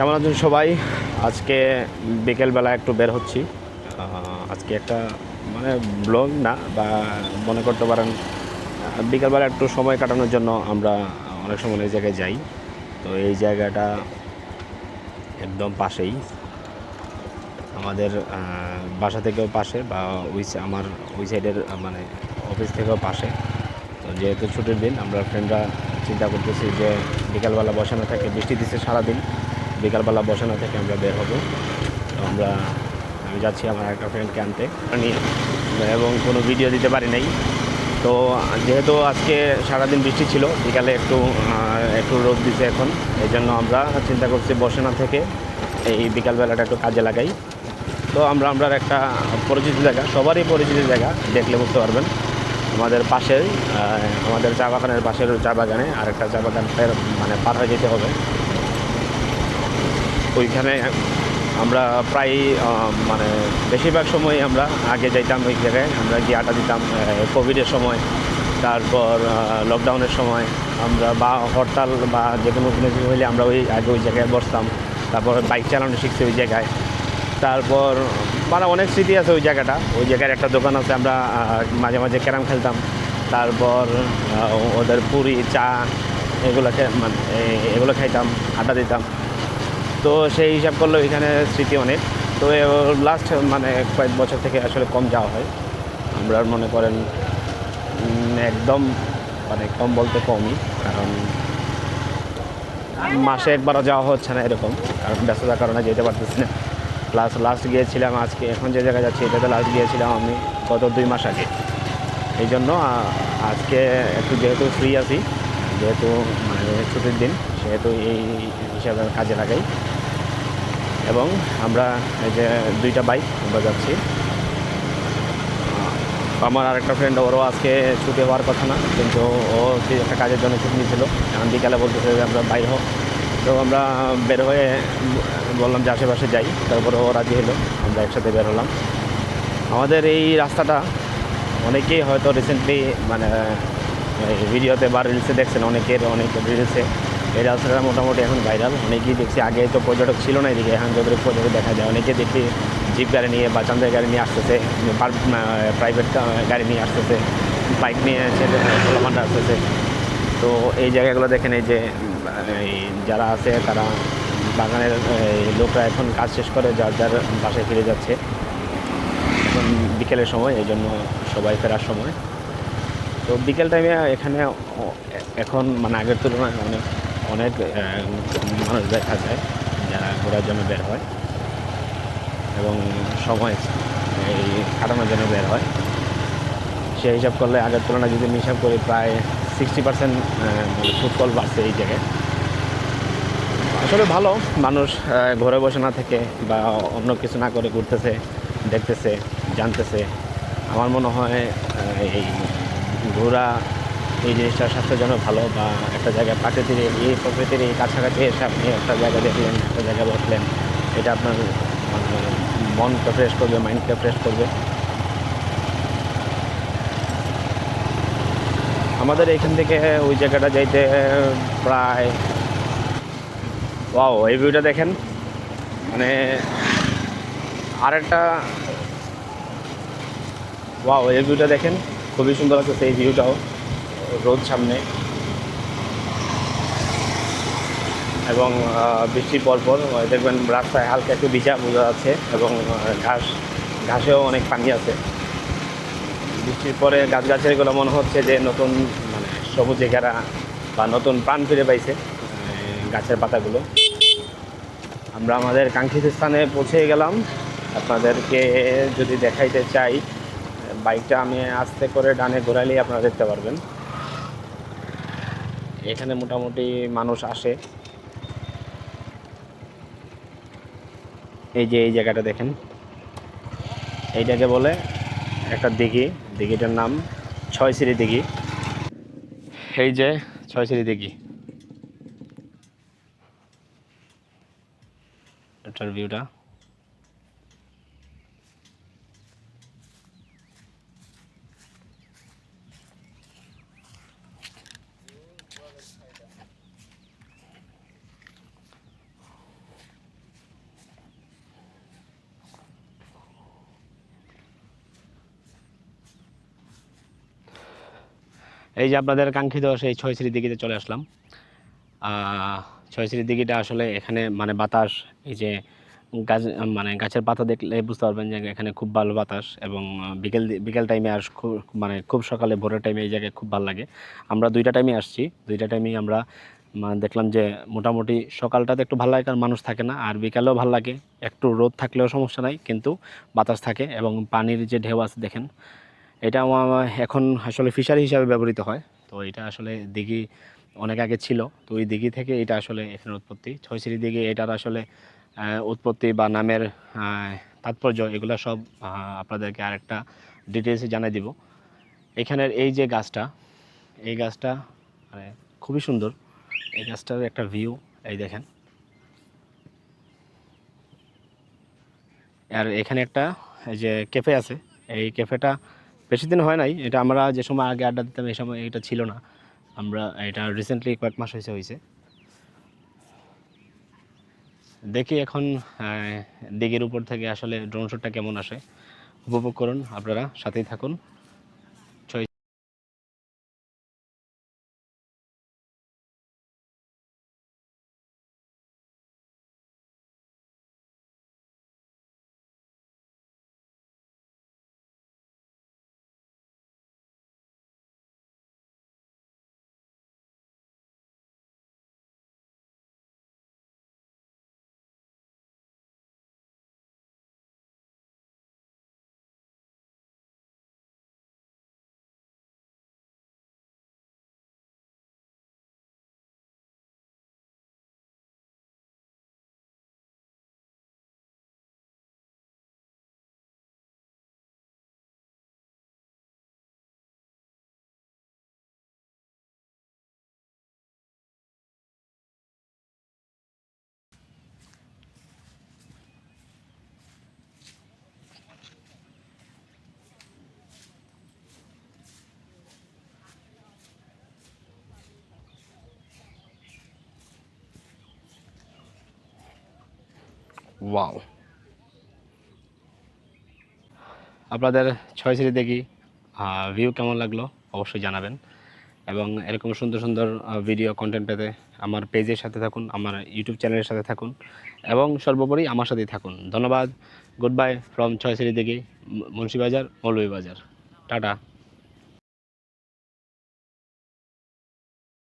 কেমন আছেন সবাই? আজকে বিকেলবেলা একটু বের হচ্ছি। আজকে একটা মানে ব্লগ না, বা মনে করতে পারেন বিকেলবেলা একটু সময় কাটানোর জন্য আমরা অনেক সময় এই জায়গায় যাই। তো এই জায়গাটা একদম পাশেই। আমাদের বাসা থেকেও পাশে, বা ওই আমার ওই সাইডের মানে অফিস থেকেও পাশে। তো যেহেতু ছুটির দিন, আমরা ফ্রেন্ডরা চিন্তা করতেছি যে বিকালবেলা বসানো থাকে, বৃষ্টি দিচ্ছে সারাদিন। বিকালবেলা বসানো থেকে আমরা বের হব। আমরা, আমি যাচ্ছি আমার একটা ফ্রেন্ডকে আনতে। এবং কোনো ভিডিও দিতে পারি নাই। তো যেহেতু আজকে সারাদিন বৃষ্টি ছিল, বিকালে একটু একটু রোদ দিছে এখন। এই জন্য আমরা চিন্তা করছি বসানো থেকে এই বিকালবেলাটা একটু কাজে লাগাই। তো আমরা আমরা একটা পরিচিত জায়গা, সবারই পরিচিত জায়গা, দেখলে বুঝতে পারবেন। আমাদের পাশের আমাদের চা বাগানের পাশের চা বাগানে আরেকটা চা বাগান মানে পার হয়ে যেতে হবে। ওইখানে আমরা প্রায় মানে বেশিরভাগ সময় আমরা আগে যাইতাম ওই জায়গায়। আমরা গিয়ে আটা দিতাম কোভিডের সময়, তারপর লকডাউনের সময়। আমরা বা হরতাল বা যে কোনো কোনো কিছু হইলে আমরা ওই, আগে ওই জায়গায় বসতাম। তারপর বাইক চালানো শিখছি ওই জায়গায়। তারপর মানে অনেক স্মৃতি আছে ওই জায়গাটা। ওই জায়গার একটা দোকান আছে, আমরা মাঝে মাঝে ক্যারাম খেলতাম। তারপর ওদের পুরি, চা এগুলো মানে এগুলো খাইতাম আটা দিতাম। তো সেই হিসাব করলে এখানে স্মৃতি অনেক। তো লাস্ট মানে কয়েক বছর থেকে আসলে কম যাওয়া হয়। আমরা মনে করেন একদম মানে কম বলতে কমই, কারণ মাসে একবারও যাওয়া হচ্ছে না এরকম, কারণ ব্যস্ততার কারণে যেতে পারতেছি না। প্লাস লাস্ট গিয়েছিলাম আজকে, এখন যে জায়গায় যাচ্ছি, এটাতে লাস্ট গিয়েছিলাম আমি গত দুই মাস আগে। এই জন্য আজকে একটু যেহেতু ফ্রি আছি, যেহেতু ছুটির দিন, সেহেতু এই হিসাবে কাজে লাগাই। এবং আমরা এই যে দুইটা বাইক আমরা যাচ্ছি। আমার আরেকটা ফ্রেন্ড ওরও আজকে ছুটি হওয়ার কথা না, কিন্তু ও একটা কাজের জন্য ছুটি নিয়েছিল। বিকালে বলতেছে যে আমরা বাইর হোক তো আমরা বের হয়ে বললাম যে আশেপাশে যাই, তারপরে ও রাজি হলো, আমরা একসাথে বের হলাম। আমাদের এই রাস্তাটা অনেকেই হয়তো রিসেন্টলি মানে ভিডিওতে বা রিলসে দেখছেন অনেকের, অনেক রিলসে এই রাস্তাটা মোটামুটি এখন ভাইরাল অনেকেই দেখছি। আগে তো পর্যটক ছিল না এদিকে, এখন যত পর্যটক দেখা যায়, অনেকে দেখি জিপ গাড়ি নিয়ে বা চান্দের গাড়ি নিয়ে আসতেছে প্রাইভেট গাড়ি নিয়ে আসতেছে বাইক নিয়ে ছেলে ফলাফান্ডা আসতেছে। তো এই জায়গাগুলো দেখেন এই যে এই যারা আছে তারা বাগানের লোকরা এখন কাজ শেষ করে, যার যার বাসায় ফিরে যাচ্ছে। এখন বিকেলের সময়, এই জন্য সবাই ফেরার সময়। তো বিকেল টাইমে এখানে এখন মানে আগের তুলনায় অনেক অনেক মানুষ দেখা যায় যারা ঘোরার জন্য বের হয় এবং সময় এই কাটানোর জন্য বের হয়। সেই হিসাব করলে আগের তুলনায় যদি আমি হিসাব করি প্রায় সিক্সটি পার্সেন্ট মানে ফুটবল বাড়ছে এই জায়গায়। আসলে ভালো, মানুষ ঘরে বসে না থেকে বা অন্য কিছু না করে ঘুরতেছে, দেখতেছে, জানতেছে। আমার মনে হয় এই ঘোরা, এই জিনিসটা স্বাস্থ্যের জন্য ভালো বা একটা জায়গায় প্রাকৃতিক এই প্রকৃতির এই কাছাকাছি এসে আপনি একটা জায়গা দেখলেন, একটা জায়গায় বসলেন, এটা আপনার মানে মনকে ফ্রেশ করবে মাইন্ডকে ফ্রেশ করবে। আমাদের এখান থেকে ওই জায়গাটা যাইতে প্রায় ওয়াও এই ভিউটা দেখেন মানে আরেকটা ওয়াও এই ভিউটা দেখেন। খুবই সুন্দর লাগছে এই ভিউটাও রোদ সামনে। এবং আহ, বৃষ্টির পরপর দেখবেন রাস্তায় হালকা একটু ভিজা বোঝা যাচ্ছে এবং ঘাস ঘাসেও অনেক পানি আছে। বৃষ্টির পরে গাছ গাছগাছালিগুলো মনে হচ্ছে যে নতুন মানে সবুজে ঘেরা বা নতুন প্রাণ ফিরে পাইছে গাছের পাতাগুলো। আমরা আমাদের কাঙ্ক্ষিত স্থানে পৌঁছে গেলাম। আপনাদেরকে যদি দেখাইতে চাই বাইকটা আমি আস্তে করে ডানে ঘোরালেই আপনারা দেখতে পারবেন। এখানে মোটামুটি মানুষ আসে। এই যে এই জায়গাটা দেখেন। এইটাকে বলে একটা দিঘি। দিঘিটার নাম ছয় সিঁড়ি দিঘি। এই যে ছয় সিঁড়ি দিঘি। এটার ভিউটা এই যে আপনাদের কাঙ্ক্ষিত সেই ছয়শ্রী দিঘিতে চলে আসলাম। ছয়শ্রী দিঘিটা আসলে এখানে মানে বাতাস, এই যে গাছ মানে গাছের পাতা দেখলে বুঝতে পারবেন যে এখানে খুব ভালো বাতাস এবং বিকেল বিকেল টাইমে আর খুব মানে খুব সকালে ভোরের টাইমে এই জায়গায় খুব ভালো লাগে। আমরা দুইটা টাইমে আসছি, দুইটা টাইমেই আমরা দেখলাম যে মোটামুটি সকালটাতে একটু ভালো লাগে কারণ মানুষ থাকে না, আর বিকালেও ভালো লাগে। একটু রোদ থাকলেও সমস্যা নাই, কিন্তু বাতাস থাকে এবং পানির যে ঢেউ আছে দেখেন এটা আমার এখন আসলে ফিশারি হিসাবে ব্যবহৃত হয়। তো এটা আসলে দিঘি অনেক আগে ছিল। তো ওই দিঘি থেকে এটা আসলে এখানে উৎপত্তি। ছয়শ্রী দিঘি এটার আসলে উৎপত্তি বা নামের তাৎপর্য এগুলো সব আপনাদেরকে আরেকটা ডিটেলসে জানাই দিব। এখানের এই যে গাছটা, এই গাছটা মানে খুবই সুন্দর। এই গাছটার একটা ভিউ এই দেখেন। আর এখানে একটা, এই যে ক্যাফে আছে, এই ক্যাফেটা বেশি দিন হয় নাই। এটা আমরা যে সময় আগে আড্ডা দিতাম, এই সময় এটা ছিল না। আমরা এটা রিসেন্টলি কয়েক মাস হয়েছে হয়েছে। দেখি এখন দিঘের উপর থেকে আসলে ড্রোন শটটা কেমন আসে। উপভোগ করুন আপনারা, সাথেই থাকুন ছয় ওয়াও আপনাদের ছয় সিঁড়ি দেখি ভিউ কেমন লাগল অবশ্যই জানাবেন। এবং এরকম সুন্দর সুন্দর ভিডিও কন্টেন্ট পেতে আমার পেজের সাথে থাকুন, আমার ইউটিউব চ্যানেলের সাথে থাকুন, এবং সর্বোপরি আমার সাথেই থাকুন। ধন্যবাদ। গুড বাই ফ্রম ছয় সিঁড়ি দেখি মুন্সিবাজার, মৌলভীবাজার। টাটা।